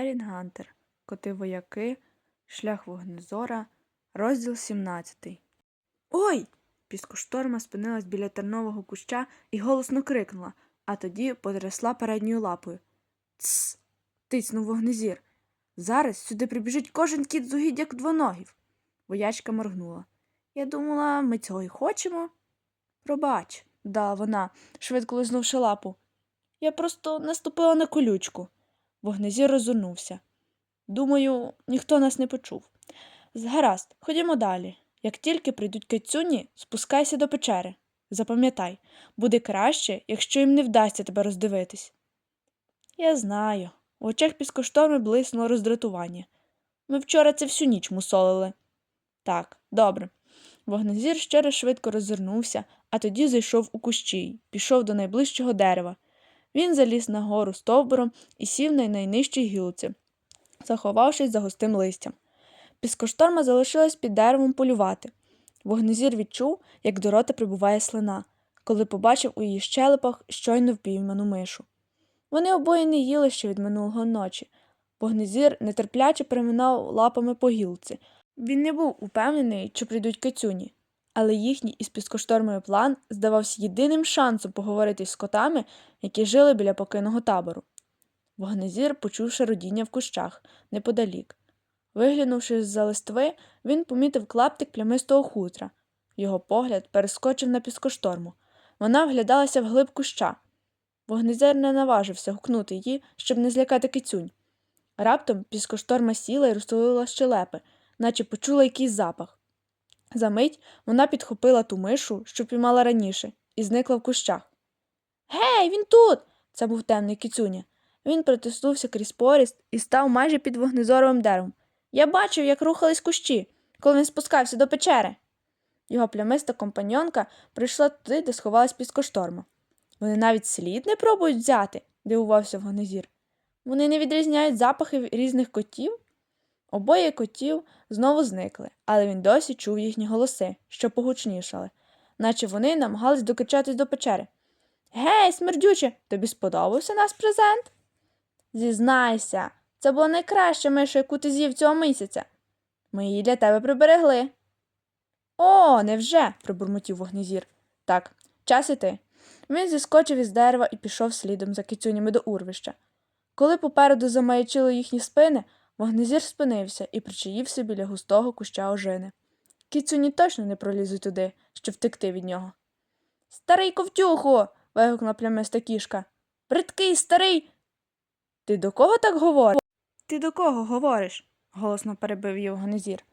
Ерін Гантер. Коти вояки. Шлях вогнезора. Розділ 17. Ой! Піскошторма спинилась біля тернового куща і голосно крикнула, а тоді потрясла передньою лапою. Тсс. тицнув вогнезір. Зараз сюди прибіжить кожен кіт з угідь, як двоногів. Воячка моргнула. Я думала, ми цього й хочемо. Пробач, дала вона, швидко лизнувши лапу. Я просто наступила на колючку. Вогнезір розвернувся. Думаю, ніхто нас не почув. Гаразд, ходімо далі. Як тільки прийдуть кицюні, спускайся до печери. Запам'ятай, буде краще, якщо їм не вдасться тебе роздивитись. Я знаю. В очах піскошторми блиснуло роздратування. Ми вчора це всю ніч мусолили. Так, добре. Вогнезір ще раз швидко роззирнувся, а тоді зайшов у кущі пішов до найближчого дерева. Він заліз на гору стовбуром і сів на найнижчій гілці, заховавшись за густим листям. Піскошторма залишилась під деревом полювати. Вогнезір відчув, як до рота прибуває слина, коли побачив у її щелепах щойно впійману мишу. Вони обоє не їли ще від минулого ночі. Вогнезір нетерпляче переминав лапами по гілці. Він не був упевнений, чи прийдуть кицюні, але їхній із піскоштормою план здавався єдиним шансом поговорити з котами, які жили біля покиного табору. Вогнезір почув шародіння в кущах неподалік. Виглянувши з-за листви, він помітив клаптик плямистого хутра. Його погляд перескочив на піскошторму. Вона вглядалася вглиб куща. Вогнезер не наважився гукнути її, щоб не злякати кицюнь. Раптом піскошторма сіла і розтулила щелепи, наче почула якийсь запах. Замить вона підхопила ту мишу, що піймала раніше, і зникла в кущах. Гей, він тут. Це був темний кицюня. Він протиснувся крізь поріст і став майже під вогнезоровим деревом. Я бачив, як рухались кущі, коли він спускався до печери. Його плямиста компаньонка прийшла туди, де сховалась піскошторма. Вони навіть слід не пробують взяти, дивувався вогнезір. Вони не відрізняють запахи різних котів. Обоє котів знову зникли, але він досі чув їхні голоси, що погучнішали, наче вони намагались докачатись до печери. Гей, смердюче, тобі сподобався наш презент? Зізнайся, це була найкраща миша, яку ти з'їв цього місяця. Ми її для тебе приберегли. О, невже? пробурмотів вогнезір. Так, час іти. Він зіскочив із дерева і пішов слідом за кицюнями до урвища. Коли попереду замаячили їхні спини, вогнезір спинився і причаївся біля густого куща ожини. Кіцюні точно не пролізуть туди, щоб втекти від нього. Старий ковтюху. вигукнула плямиста кішка. Бридкий, старий. Ти до кого так говориш? Ти до кого говориш? голосно перебив її вогнезір.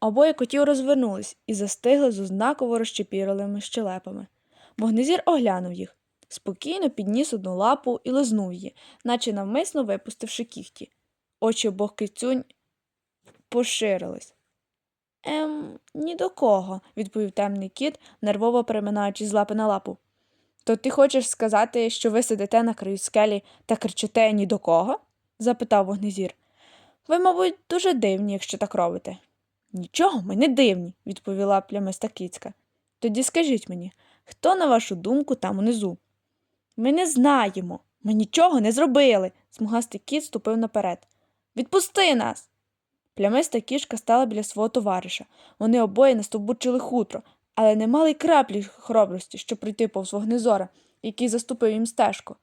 Обоє котів розвернулись і застигли з ознаково розчепірилими щелепами. Вогнезір оглянув їх, спокійно підніс одну лапу і лизнув її, наче навмисно випустивши кіхті. Очі обох кицюнь поширились. Ем, ні до кого, відповів темний кіт, нервово переминаючи з лапи на лапу. То ти хочеш сказати, що ви сидите на краю скелі та кричите ні до кого? запитав вогнезір. Ви, мабуть, дуже дивні, якщо так робите. Нічого, ми не дивні, відповіла плямиста кіцька. Тоді скажіть мені, хто, на вашу думку, там унизу? Ми не знаємо. Ми нічого не зробили. Смугастий кіт ступив наперед. Відпусти нас. Плямиста кішка стала біля свого товариша. Вони обоє настовбурчили хутро, але не мали й краплі хоробрості, щоб прийти повз вогнезора, який заступив їм стежку.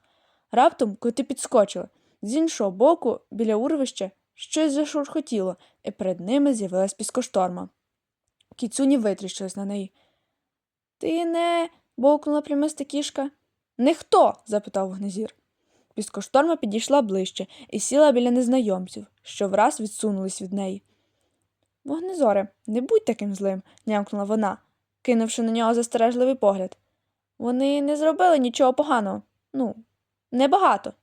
Раптом коти підскочили. З іншого боку, біля урвища, щось зашурхотіло, і перед ними з'явилась піскошторма. Кіцюні витріщилась на неї. Ти не. бовкнула плямиста кішка. Не хто? запитав вогнезір. Піскошторма підійшла ближче і сіла біля незнайомців, що враз відсунулись від неї. Вогнезоре, не будь таким злим, нямкнула вона, кинувши на нього застережливий погляд. Вони не зробили нічого поганого. Ну, небагато.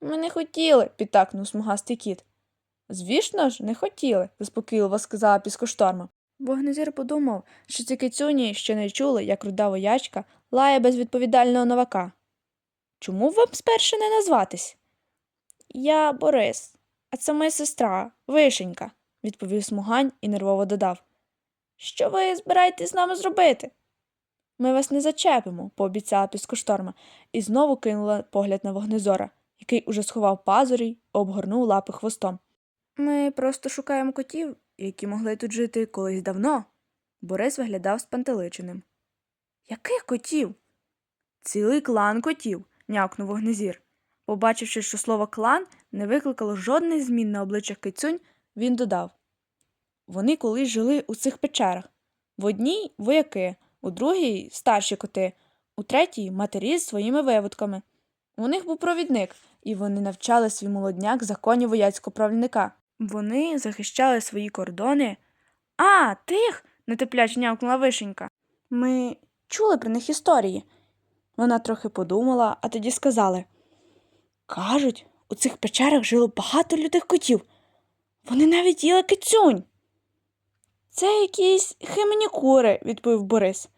Ми не хотіли, підтакнув смугастий кіт. Звісно ж, не хотіли, заспокійливо сказала піскошторма. Вогнезір подумав, що ці кицюні ще не чули, як руда воячка лає безвідповідального новака. Чому б вам спершу не назватись? Я Борис, а це моя сестра, Вишенька, відповів смугань і нервово додав. Що ви збираєтесь з нами зробити? Ми вас не зачепимо, пообіцяла піскошторма, і знову кинула погляд на вогнезора, який уже сховав пазурі обгорнув лапи хвостом. Ми просто шукаємо котів, які могли тут жити колись давно. Борис виглядав спантеличеним. Яких котів? Цілий клан котів, нявкнув вогнезір. Побачивши, що слово клан не викликало жодних змін на обличчях кицюнь, він додав Вони колись жили у цих печерах. В одній вояки, у другій старші коти, у третій матері з своїми виводками. У них був провідник, і вони навчали свій молодняк законів вояцького правляника. Вони захищали свої кордони. А, тих. нетерпляче нявкнула вишенька. Ми чули про них історії. Вона трохи подумала, а тоді сказали Кажуть, у цих печерах жило багато лютих котів. Вони навіть їли кицюнь. Це якісь химені кури, відповів Борис.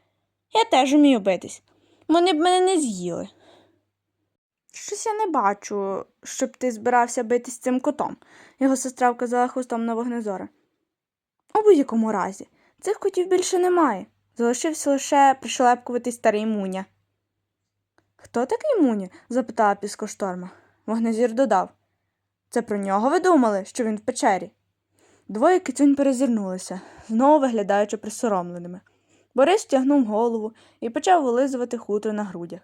Я теж умію битись. Вони б мене не з'їли. Щось я не бачу, щоб ти збирався битись цим котом, його сестра вказала хвостом на вогнезора. У будь-якому разі, цих котів більше немає. Залишився лише пришелепкуватий старий Муня. Хто такий Муня? запитала піскошторма. Вогнезір додав. Це про нього ви думали, що він в печері? Двоє кицюнь перезирнулися, знову виглядаючи присоромленими. Борис тягнув голову і почав вилизувати хутро на грудях.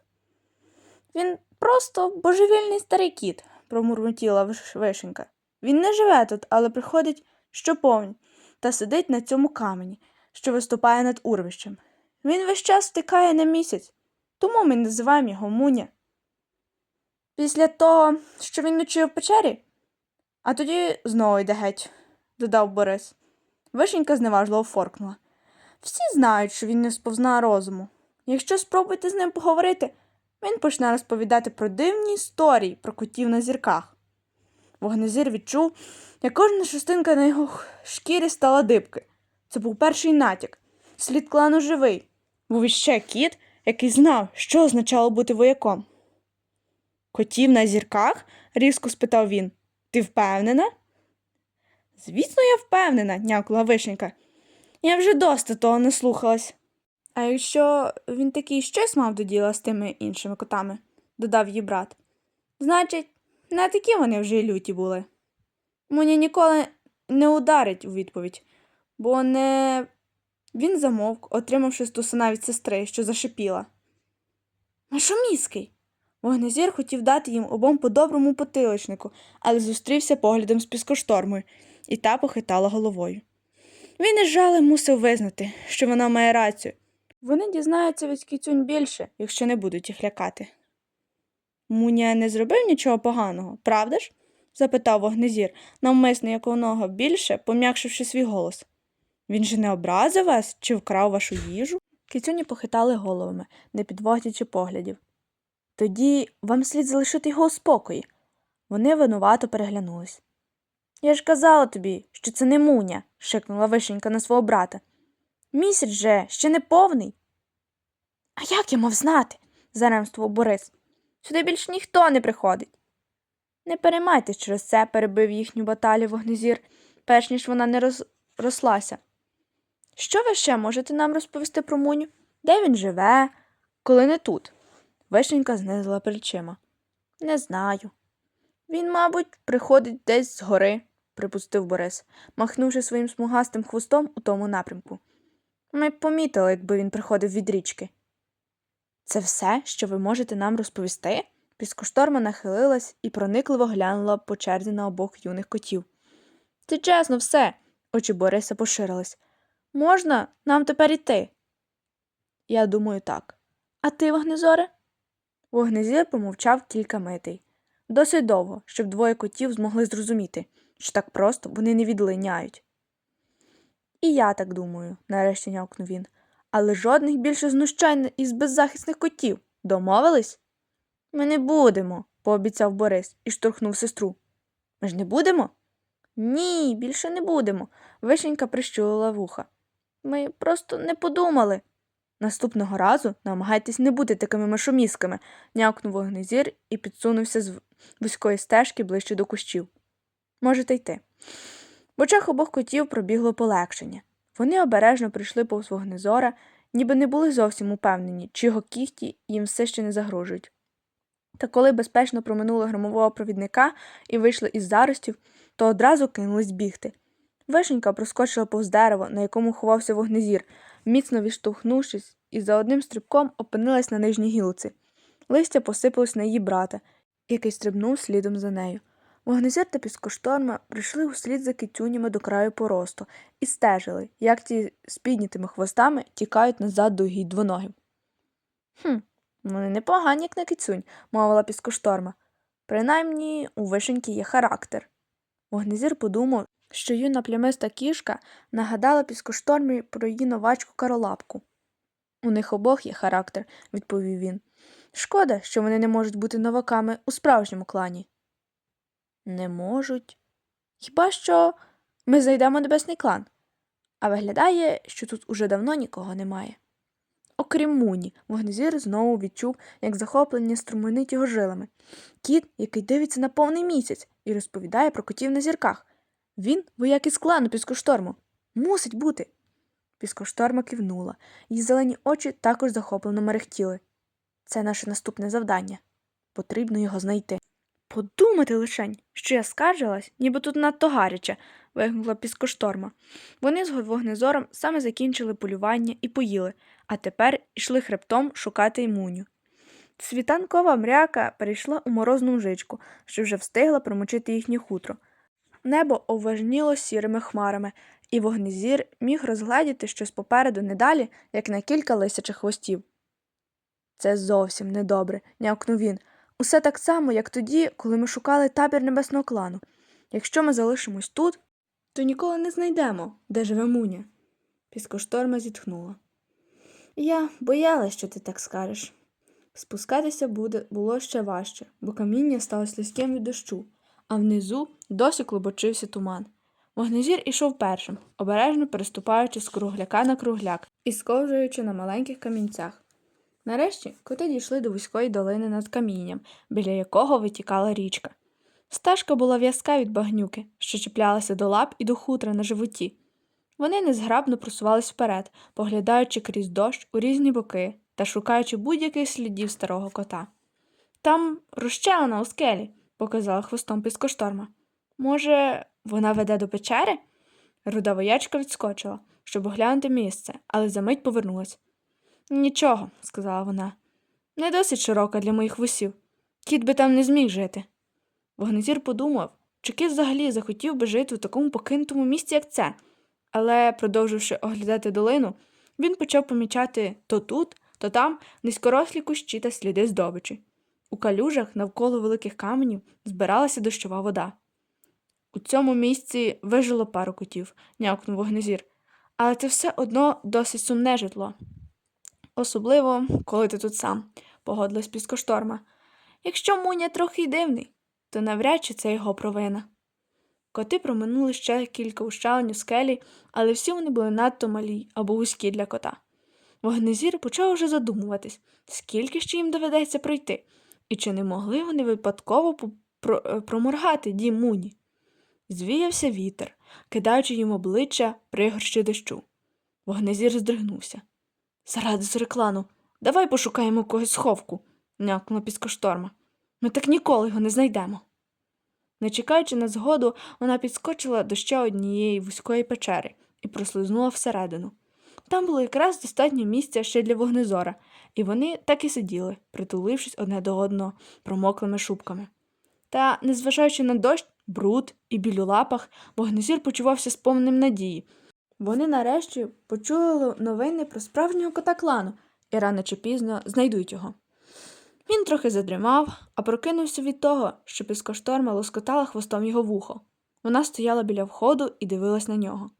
Він просто божевільний старий кіт, промурмотіла Виш- вишенька. Він не живе тут, але приходить щоповнь та сидить на цьому камені, що виступає над урвищем. Він весь час втикає на місяць, тому ми називаємо його Муня. Після того, що він ночує в печері, а тоді знову йде геть, додав Борис. Вишенька зневажливо форкнула. Всі знають, що він не сповзна розуму. Якщо спробуєте з ним поговорити, він почне розповідати про дивні історії про котів на зірках. Вогнезір відчув, як кожна шерстинка на його шкірі стала дибки. Це був перший натяк. Слід клану живий. Був іще кіт, який знав, що означало бути вояком. Котів на зірках? різко спитав він. Ти впевнена? Звісно, я впевнена, нявкла вишенька. Я вже доста того не слухалась. А якщо він такий щось мав до діла з тими іншими котами, додав її брат. Значить, не такі вони вже й люті були. Муня ніколи не ударить у відповідь, бо не. Він замовк, отримавши стусана від сестри, що зашипіла. Машоміський. Вогнезір хотів дати їм обом по доброму потиличнику, але зустрівся поглядом з піскоштормою, і та похитала головою. Він із жалем мусив визнати, що вона має рацію. Вони дізнаються від кіцюнь більше, якщо не будуть їх лякати. Муня не зробив нічого поганого, правда ж? запитав вогнезір, навмисно яконого більше, пом'якшивши свій голос. Він же не образив вас чи вкрав вашу їжу? Кицюні похитали головами, не підводячи поглядів. Тоді вам слід залишити його у спокої. Вони винувато переглянулись. Я ж казала тобі, що це не муня, шикнула вишенька на свого брата. Місяць же ще не повний. А як я мав знати? заремствував Борис. Сюди більш ніхто не приходить. Не переймайтесь через це, перебив їхню баталію вогнезір, перш ніж вона не роз... рослася. Що ви ще можете нам розповісти про Муню? Де він живе, коли не тут? Вишенька знизила плечима. Не знаю. Він, мабуть, приходить десь з гори, припустив Борис, махнувши своїм смугастим хвостом у тому напрямку. Ми б помітили, якби він приходив від річки. Це все, що ви можете нам розповісти? Піскошторма нахилилась і проникливо глянула по черзі на обох юних котів. Це чесно, все. Очі Бориса поширились. Можна нам тепер іти? Я думаю, так. А ти, вогнезоре? Вогнезір помовчав кілька митей. Досить довго, щоб двоє котів змогли зрозуміти, що так просто вони не відлиняють. І я так думаю, нарешті нявкнув він. Але жодних більше знущань із беззахисних котів. Домовились? Ми не будемо, пообіцяв Борис і штовхнув сестру. Ми ж не будемо? Ні, більше не будемо. Вишенька прищулила вуха. Ми просто не подумали. Наступного разу намагайтесь не бути такими мишомісками, нявкнув вогнезір і підсунувся з вузької стежки ближче до кущів. Можете йти. В очах обох котів пробігло полегшення. Вони обережно прийшли повз вогнезора, ніби не були зовсім упевнені, чи його кіхті їм все ще не загрожують. Та коли безпечно проминули громового провідника і вийшли із заростів, то одразу кинулись бігти. Вишенька проскочила повз дерево, на якому ховався вогнезір, міцно відштовхнувшись, і за одним стрибком опинилась на нижній гілці. Листя посипалось на її брата, який стрибнув слідом за нею. Вогнезір та піскошторма прийшли услід за китюнями до краю поросту і стежили, як ті з піднятими хвостами тікають назад до гід двоногів. Хм, вони непогані, як на кицюнь, мовила піскошторма. Принаймні, у вишеньки є характер. Вогнезір подумав, що юна плямиста кішка нагадала піскоштормі про її новачку каролапку. У них обох є характер, відповів він. Шкода, що вони не можуть бути новаками у справжньому клані. Не можуть. Хіба що ми зайдемо в небесний клан, а виглядає, що тут уже давно нікого немає. Окрім Муні, вогнезір знову відчув, як захоплення струманить його жилами. Кіт, який дивиться на повний місяць і розповідає про котів на зірках. Він вояк із клану піскошторму. Мусить бути. Піскошторма кивнула, її зелені очі також захоплено мерехтіли. Це наше наступне завдання. Потрібно його знайти. Подумати лишень, що я скаржилась, ніби тут надто гаряче, вигукнула піскошторма. Вони з вогнезором саме закінчили полювання і поїли, а тепер ішли хребтом шукати імуню. Світанкова мряка перейшла у морозну мжичку, що вже встигла промочити їхнє хутро. Небо оважніло сірими хмарами, і вогнезір міг розгледіти щось попереду не далі, як на кілька лисячих хвостів. Це зовсім недобре, нявкнув він. Усе так само, як тоді, коли ми шукали табір небесного клану. Якщо ми залишимось тут, то ніколи не знайдемо, де живе Муня. Піскошторма зітхнула. Я боялась, що ти так скажеш. Спускатися буде було ще важче, бо каміння стало слизьким від дощу, а внизу досі клубочився туман. Вогнезір ішов першим, обережно переступаючи з кругляка на кругляк і сковжуючи на маленьких камінцях. Нарешті коти дійшли до вузької долини над камінням, біля якого витікала річка. Стежка була в'язка від багнюки, що чіплялася до лап і до хутра на животі. Вони незграбно просувались вперед, поглядаючи крізь дощ у різні боки та шукаючи будь-яких слідів старого кота. Там розчелина у скелі, показала хвостом піскошторма. Може, вона веде до печери? Руда воячка відскочила, щоб оглянути місце, але за мить повернулась. Нічого, сказала вона. Не досить широка для моїх вусів. Кіт би там не зміг жити. Вогнезір подумав, чи кіт взагалі захотів би жити в такому покинутому місці, як це, але, продовживши оглядати долину, він почав помічати то тут, то там низькорослі кущі та сліди здобичі. У калюжах навколо великих каменів збиралася дощова вода. У цьому місці вижило пару котів, нявкнув вогнезір, але це все одно досить сумне житло. Особливо, коли ти тут сам, погодилась піскошторма. Якщо Муня трохи й дивний, то навряд чи це його провина. Коти проминули ще кілька ущелень у скелі, але всі вони були надто малі або вузькі для кота. Вогнезір почав уже задумуватись, скільки ще їм доведеться пройти, і чи не могли вони випадково е, проморгати дім Муні. Звіявся вітер, кидаючи їм обличчя пригорщі дощу. Вогнезір здригнувся. Заради зреклану, давай пошукаємо когось сховку, някнула піскошторма. Ми так ніколи його не знайдемо. Не чекаючи на згоду, вона підскочила до ще однієї вузької печери і прослизнула всередину. Там було якраз достатньо місця ще для вогнезора, і вони так і сиділи, притулившись одне до одного промоклими шубками. Та, незважаючи на дощ, бруд і біль лапах, вогнезір почувався сповненим надії. Вони нарешті почули новини про справжнього кота клану і рано чи пізно знайдуть його. Він трохи задрімав, а прокинувся від того, що піскошторма лоскотала хвостом його вухо. Вона стояла біля входу і дивилась на нього.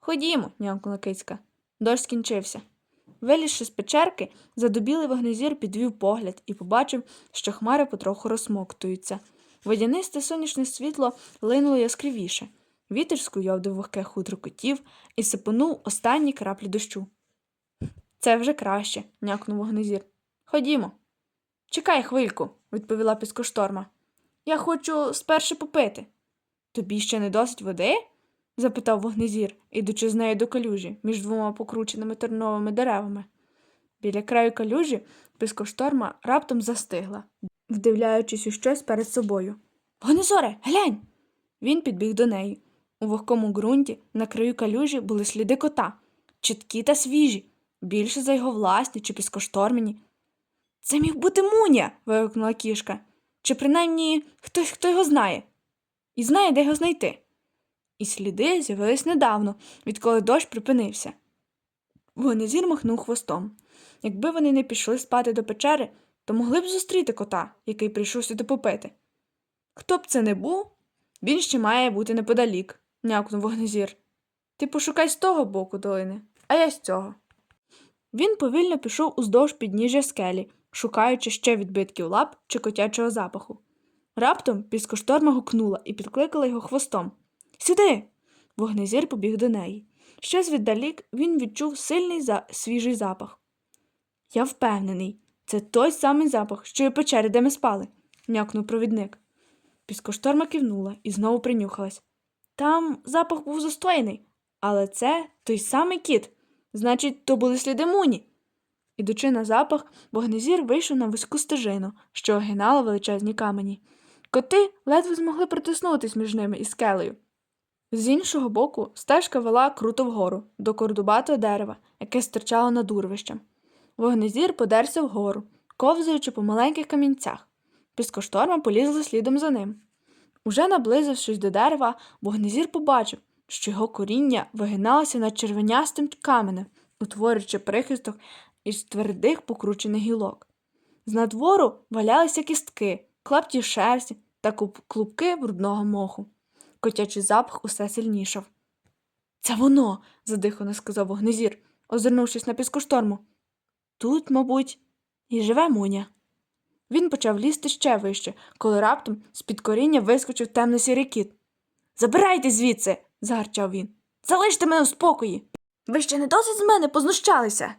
Ходімо, нямкнула кицька. Дощ скінчився. Вилізши з печерки, задубілий вогнезір підвів погляд і побачив, що хмари потроху розсмоктуються. Водянисте сонячне світло линуло яскравіше. Вітер скуйов до вогке хутро котів і сипонув останні краплі дощу. Це вже краще, някнув вогнезір. Ходімо. Чекай хвильку, відповіла піскошторма. Я хочу спершу попити. Тобі ще не досить води? Запитав вогнезір, ідучи з нею до калюжі між двома покрученими терновими деревами. Біля краю калюжі піскошторма раптом застигла. вдивляючись у щось перед собою. Вогнезоре, глянь. Він підбіг до неї. У вогкому ґрунті на краю калюжі були сліди кота, чіткі та свіжі, більше за його власні чи піскоштормені. Це міг бути Муня. вигукнула кішка. Чи принаймні хтось, хто його знає, і знає, де його знайти. І сліди з'явились недавно, відколи дощ припинився. Вогнезір махнув хвостом. Якби вони не пішли спати до печери, то могли б зустріти кота, який прийшов сюди попити. Хто б це не був, він ще має бути неподалік, някнув вогнезір. Ти пошукай з того боку долини, а я з цього. Він повільно пішов уздовж підніжжя скелі, шукаючи ще відбитків лап чи котячого запаху. Раптом піскошторма гукнула і підкликала його хвостом. Сюди. Вогнезір побіг до неї. Щось віддалік він відчув сильний за... свіжий запах. Я впевнений, це той самий запах, що й печері, де ми спали, някнув провідник. Піскошторма кивнула і знову принюхалась. Там запах був застояний, але це той самий кіт. Значить, то були сліди муні. Ідучи на запах, вогнезір вийшов на вузьку стежину, що огинала величезні камені. Коти ледве змогли протиснутись між ними і скелею. З іншого боку, стежка вела круто вгору, до кордубатого дерева, яке стирчало над урвищем. Вогнезір подерся вгору, ковзаючи по маленьких камінцях. Піскошторма полізла слідом за ним. Уже наблизившись до дерева, вогнезір побачив, що його коріння вигиналося над червенястим каменем, утворюючи прихисток із твердих покручених гілок. З надвору валялися кістки, клапті шерсті та клубки брудного моху. Котячий запах усе сильнішав. Це воно, задихано сказав вогнезір, озирнувшись на піскошторму. Тут, мабуть, і живе Муня. Він почав лізти ще вище, коли раптом з-під коріння вискочив темно-сірий кіт. Забирайте звідси. загарчав він. Залиште мене у спокої. Ви ще не досить з мене познущалися.